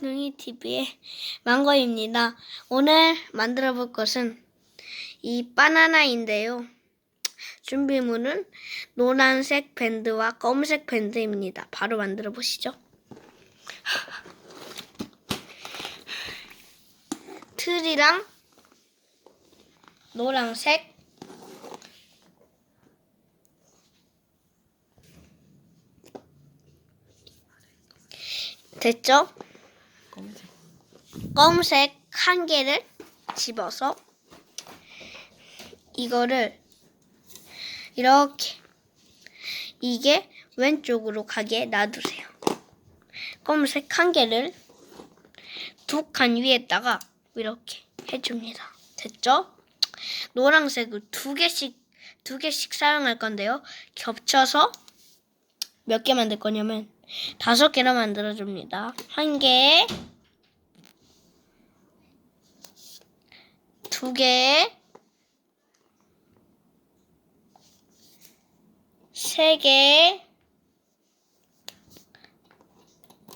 능이 TV의 망고입니다. 오늘 만들어 볼 것은 이 바나나인데요. 준비물은 노란색 밴드와 검은색 밴드입니다. 바로 만들어 보시죠. 틀이랑 노란색 됐죠? 검은색. 한 개를 집어서 이거를 이렇게 이게 왼쪽으로 가게 놔두세요. 검은색 한 개를 두 칸 위에다가 이렇게 해줍니다. 됐죠? 노란색을 두 개씩 두 개씩 사용할 건데요. 겹쳐서 몇 개 만들 거냐면 다섯 개나 만들어 줍니다. 한 개, 두 개, 세 개,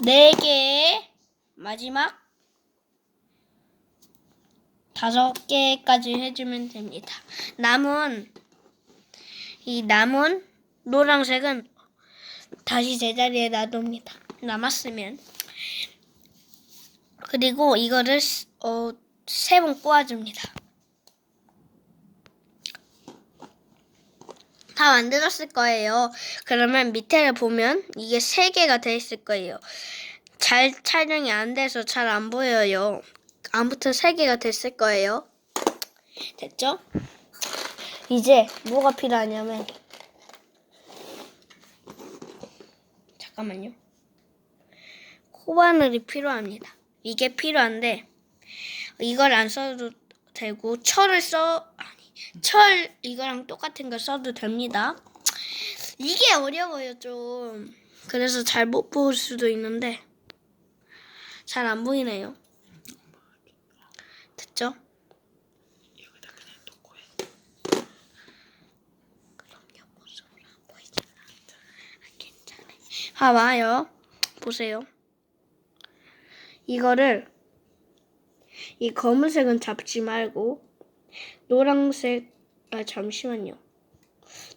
네 개, 마지막. 다섯 개까지 해주면 됩니다. 남은 이 남은 노란색은 다시 제자리에 놔둡니다. 남았으면. 그리고 이거를 어, 세 번 꼬아줍니다. 다 만들었을 거예요. 그러면 밑에를 보면 이게 세 개가 돼 있을 거예요. 잘 촬영이 안 돼서 잘 안 보여요. 아무튼 세 개가 됐을 거예요. 됐죠? 이제 뭐가 필요하냐면 잠깐만요. 코바늘이 필요합니다. 이게 필요한데 이걸 안 써도 되고 철을 써 아니 철 이거랑 똑같은 걸 써도 됩니다. 이게 어려워요 좀. 그래서 잘 못 볼 수도 있는데 잘 안 보이네요. 됐죠? 아. 봐봐요. 보세요. 이거를 이 검은색은 잡지 말고 노란색 아 잠시만요.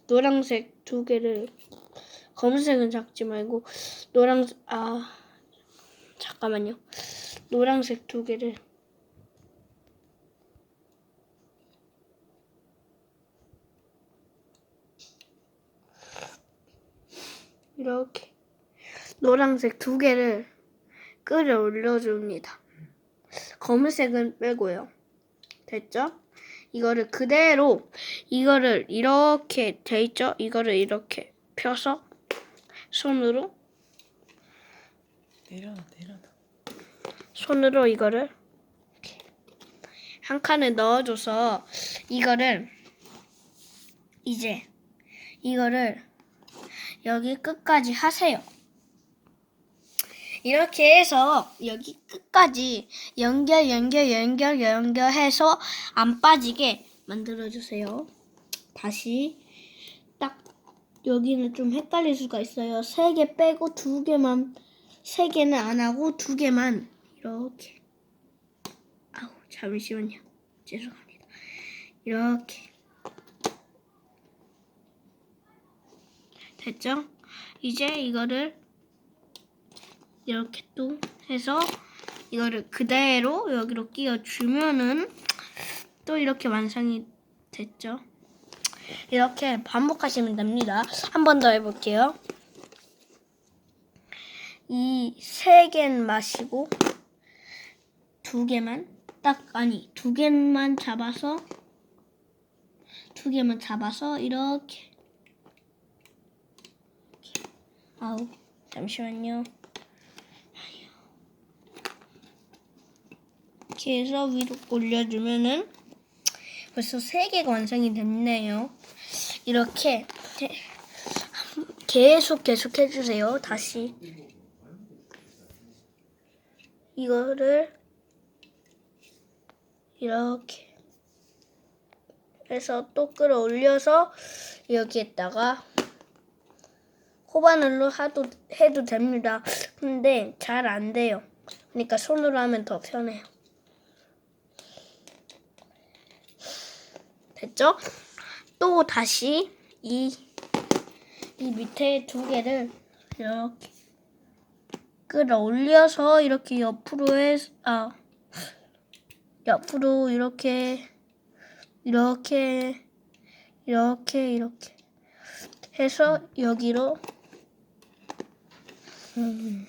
노란색 두 개를 검은색은 잡지 말고 노란 아 잠깐만요. 노란색 두 개를 이렇게 노란색 두 개를 끌어 올려 줍니다. 검은색은 빼고요. 됐죠? 이거를 그대로 이거를 이렇게 돼 있죠? 이거를 이렇게 펴서 손으로 내려놔 내려놔. 손으로 이거를 한 칸을 넣어줘서 이거를 이제 이거를 여기 끝까지 하세요. 이렇게 해서 여기 끝까지 연결 연결 연결 연결해서 안 빠지게 만들어 주세요. 다시 딱 여기는 좀 헷갈릴 수가 있어요. 세 개 빼고 두 개만 세 개는 안 하고 두 개만 이렇게 아우 잠시만요. 죄송합니다. 이렇게 됐죠? 이제 이거를 이렇게 또 해서 이거를 그대로 여기로 끼워주면은 또 이렇게 완성이 됐죠? 이렇게 반복하시면 됩니다. 한 번 더 해볼게요. 이 세 개는 마시고 두 개만 딱 아니 두 개만 잡아서 두 개만 잡아서 이렇게 아우 잠시만요. 이렇게 해서 위로 올려주면은 벌써 세 개가 완성이 됐네요. 이렇게 계속 계속 해주세요. 다시 이거를 이렇게 해서 또 끌어올려서 여기에다가 코바늘로 하도 해도 됩니다. 근데 잘 안 돼요. 그러니까 손으로 하면 더 편해요. 됐죠? 또 다시 이, 이 밑에 두 개를 이렇게 끌어올려서 이렇게 옆으로 해, 아, 옆으로 이렇게, 이렇게, 이렇게, 이렇게 해서 여기로 음.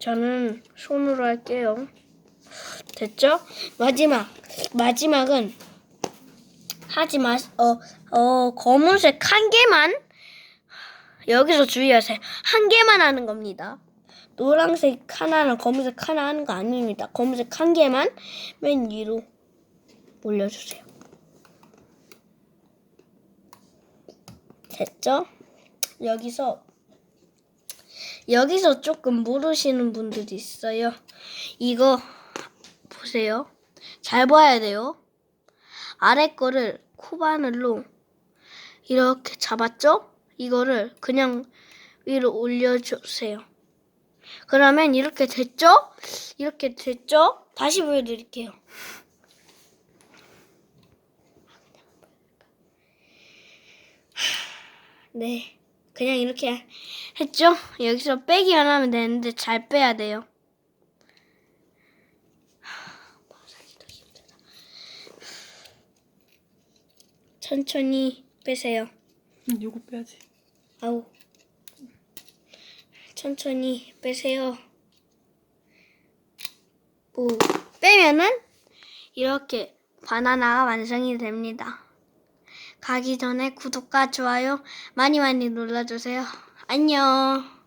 저는 손으로 할게요. 됐죠? 마지막 마지막은 하지 마. 어, 어 검은색 한 개만 여기서 주의하세요. 한 개만 하는 겁니다. 노란색 하나랑 검은색 하나 하는 거 아닙니다. 검은색 한 개만 맨 위로 올려주세요. 됐죠? 여기서 여기서 조금 모르시는 분들이 있어요. 이거 보세요. 잘 봐야 돼요. 아래 거를 코바늘로 이렇게 잡았죠? 이거를 그냥 위로 올려주세요. 그러면 이렇게 됐죠? 이렇게 됐죠? 다시 보여드릴게요. 네. 그냥 이렇게 했죠? 여기서 빼기만 하면 되는데 잘 빼야 돼요. 천천히 빼세요. 응, 요거 빼야지. 아우. 천천히 빼세요. 오. 빼면은 이렇게 바나나가 완성이 됩니다. 가기 전에 구독과 좋아요 많이 많이 눌러주세요. 안녕.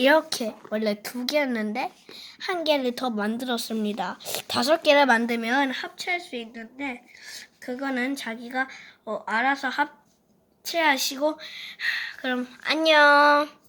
이렇게 원래 두 개였는데 한 개를 더 만들었습니다. 다섯 개를 만들면 합체할 수 있는데 그거는 자기가 어, 알아서 합체하시고 그럼 안녕.